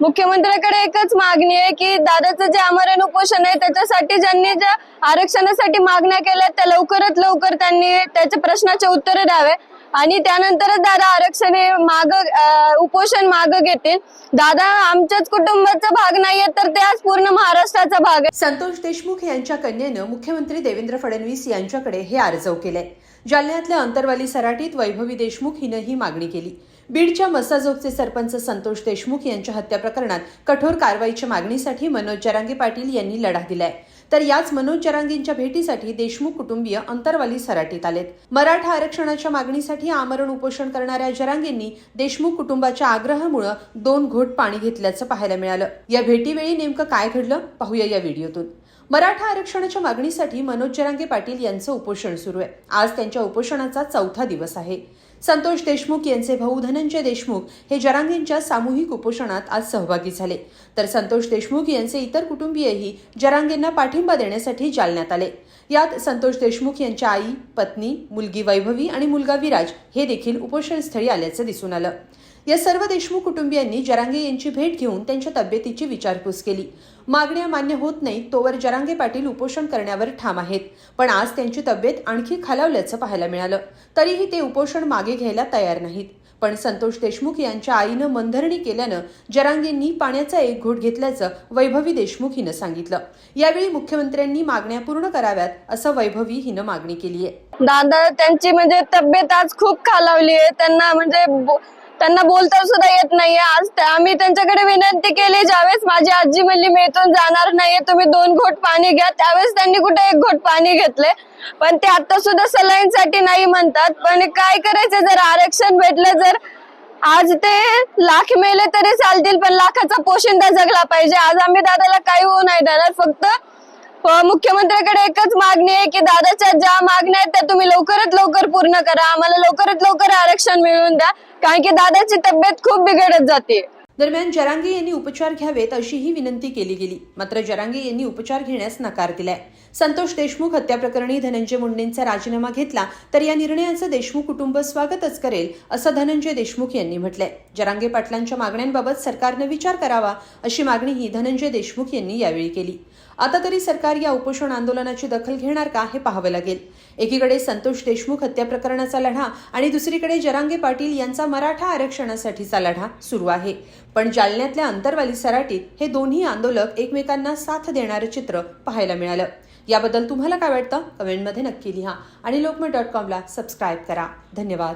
मुख्यमंत्र्याकडे एकच मागणी आहे की दादाचं जे आमरण उपोषण आहे त्याच्यासाठी ज्यांनी ज्या आरक्षणासाठी मागण्या केल्या त्या लवकरात लवकर त्यांनी त्याच्या प्रश्नाचे उत्तर द्यावे. आणि त्यानंतरच दादा आरक्षण हे माग उपोषण माग घेतील. दादा आमच्याच कुटुंबाचा भाग नाहीये तर ते आज पूर्ण महाराष्ट्राचा भाग आहे. संतोष देशमुख यांच्या कन्येनं मुख्यमंत्री देवेंद्र फडणवीस यांच्याकडे हे अर्जव केलंय जालन्यातल्या अंतरवाली सराटीत वैभवी देशमुख हिनं ही मागणी केली. बीडच्या मसाजोगचे सरपंच संतोष देशमुख यांच्या हत्या प्रकरणात कठोर कारवाईच्या मागणीसाठी मनोज जरांगे पाटील यांनी लढा दिलाय. तर याच मनोज जरांगींच्या भेटीसाठी देशमुख कुटुंबीय अंतरवाली सराटीत आलेत. मराठा आरक्षणाच्या मागणीसाठी आमरण उपोषण करणाऱ्या जरांगेंनी देशमुख कुटुंबाच्या आग्रहामुळे दोन घोट पाणी घेतल्याचं पाहायला मिळालं. या भेटीवेळी नेमकं काय घडलं? पाहूया या व्हिडिओतून. मराठा आरक्षणाच्या मागणीसाठी मनोज जरांगे पाटील यांचं उपोषण सुरू आहे. आज त्यांच्या उपोषणाचा चौथा दिवस आहे. संतोष देशमुख यांचे भाऊ धनंजय देशमुख हे जरांगेंच्या सामूहिक उपोषणात आज सहभागी झाले. तर संतोष देशमुख यांचे इतर कुटुंबीयही जरांगेंना पाठिंबा देण्यासाठी जालण्यात आले. यात संतोष देशमुख यांच्या आई पत्नी मुलगी वैभवी आणि मुलगा विराज हे देखील उपोषणस्थळी आल्याचं दिसून आलं. या सर्व देशमुख कुटुंबियांनी जरांगे यांची भेट घेऊन त्यांच्या तब्येतीची विचारपूस केली. मागण्या मान्य होत नाही तोवर जरांगे पाटील उपोषण करण्यावर ठाम आहेत. पण आज त्यांची तब्येत आणखी खालावल्याचं पाहायला मिळालं. तरीही ते उपोषण मागे घ्यायला तयार नाहीत. पण संतोष देशमुख यांच्या आईनं मनधरणी केल्यानं जरांगेंनी पाण्याचा एक घोट घेतल्याचं वैभवी देशमुख हिनं सांगितलं. यावेळी मुख्यमंत्र्यांनी मागण्या पूर्ण कराव्यात असं वैभवी हिनं मागणी केली आहे दादा त्यांची म्हणजे तब्येत आज खूप खालावली आहे. त्यांना म्हणजे त्यांना बोलता सुद्धा येत नाहीये आज. त्या- आम्ही त्यांच्याकडे विनंती केली ज्यावेळेस माझी आजी म्हणली मी इथून जाणार नाहीये तुम्ही दोन घोट पाणी घ्या. त्यावेळेस त्यांनी कुठे एक घोट पाणी घेतले. पण ते आता सुद्धा सलाईन साठी नाही म्हणतात. पण काय करायचं जर आरक्षण भेटलं जर आज ते लाख मेले तरी चालतील पण लाखाचा पोशिंदा जगला पाहिजे. आज आम्ही दादाला काही होऊ नाही देणार. फक्त मुख्यमंत्र्याकडे एकच मागणी आहे की दादाच्या ज्या मागण्या आहेत त्या तुम्ही लवकरात लवकर पूर्ण करा. आम्हाला लवकरात लवकर आरक्षण मिळवून द्या. कारण की दादाची तब्येत खूप बिघडत जाते. दरम्यान जरांगे यांनी उपचार घ्यावेत अशीही विनंती केली गेली. मात्र जरांगे यांनी उपचार घेण्यास नकार दिलाय. संतोष देशमुख हत्या प्रकरणी धनंजय मुंडेंचा राजीनामा घेतला तर या निर्णयाचं देशमुख कुटुंब स्वागतच करेल असं धनंजय देशमुख यांनी म्हटलंय. जरांगे पाटलांच्या मागण्यांबाबत सरकारनं विचार करावा अशी मागणीही धनंजय देशमुख यांनी यावेळी केली. आता तरी सरकार या उपोषण आंदोलनाची दखल घेणार का हे पाहावं लागेल. एकीकडे संतोष देशमुख हत्या प्रकरणाचा लढा आणि दुसरीकडे जरांगे पाटील यांचा मराठा आरक्षणासाठीचा लढा सुरू आहे. पण जालन्यातल्या अंतरवाली सराटीत हे दोन्ही आंदोलक एकमेकांना साथ देणारं चित्र पाहायला मिळालं. याबद्दल तुम्हाला काय वाटतं? कमेंटमध्ये नक्की लिहा आणि लोकमत डॉट कॉमला सबस्क्राईब करा. धन्यवाद.